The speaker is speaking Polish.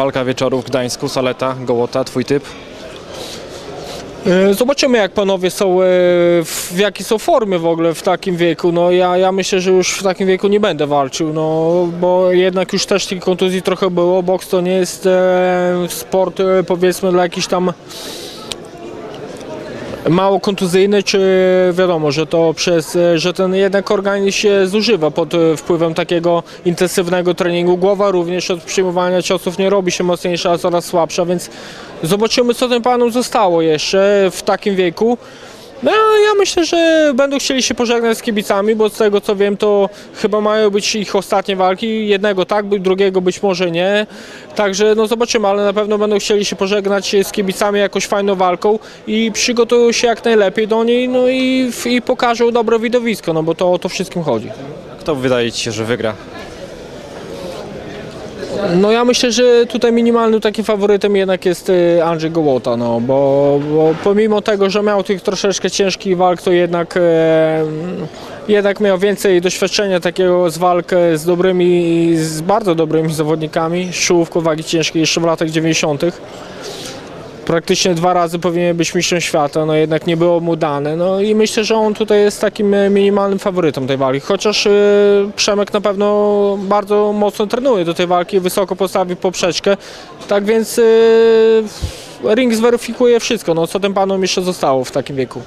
Walka wieczoru w Gdańsku, Saleta, Gołota, twój typ? E, Zobaczymy jak panowie są, e, w jakiej są formie w ogóle w takim wieku. No ja, ja myślę, że już w takim wieku nie będę walczył, no bo jednak już też tych kontuzji trochę było. Boks to nie jest e, sport powiedzmy dla jakichś tam mało kontuzyjny, czy wiadomo, że to przez, e, że ten jednak organizm się zużywa pod e, wpływem takiego intensywnego treningu. Głowa również od przyjmowania ciosów nie robi się mocniejsza, a coraz słabsza, więc zobaczymy co tym panom zostało jeszcze w takim wieku. No ja myślę, że będą chcieli się pożegnać z kibicami, bo z tego co wiem to chyba mają być ich ostatnie walki. Jednego tak, drugiego być może nie. Także no zobaczymy, ale na pewno będą chcieli się pożegnać z kibicami jakąś fajną walką i przygotują się jak najlepiej do niej, no i, i pokażą dobre widowisko, no bo to o to wszystkim chodzi. Kto wydaje Ci się, że wygra? No ja myślę, że tutaj minimalnym takim faworytem jednak jest y, Andrzej Gołota, no bo, bo pomimo tego, że miał tych troszeczkę ciężkich walk, to jednak, e, jednak miał więcej doświadczenia takiego z walk e, z dobrymi, z bardzo dobrymi zawodnikami, z czołówką wagi ciężkiej jeszcze w latach 90. Praktycznie dwa razy powinien być mistrzem świata, no jednak nie było mu dane. No i myślę, że on tutaj jest takim e, minimalnym faworytem tej walki. Chociaż e, Przemek na pewno bardzo mocno trenuje do tej walki, wysoko postawi poprzeczkę. Tak więc e, ring zweryfikuje wszystko, no co tym panom jeszcze zostało w takim wieku.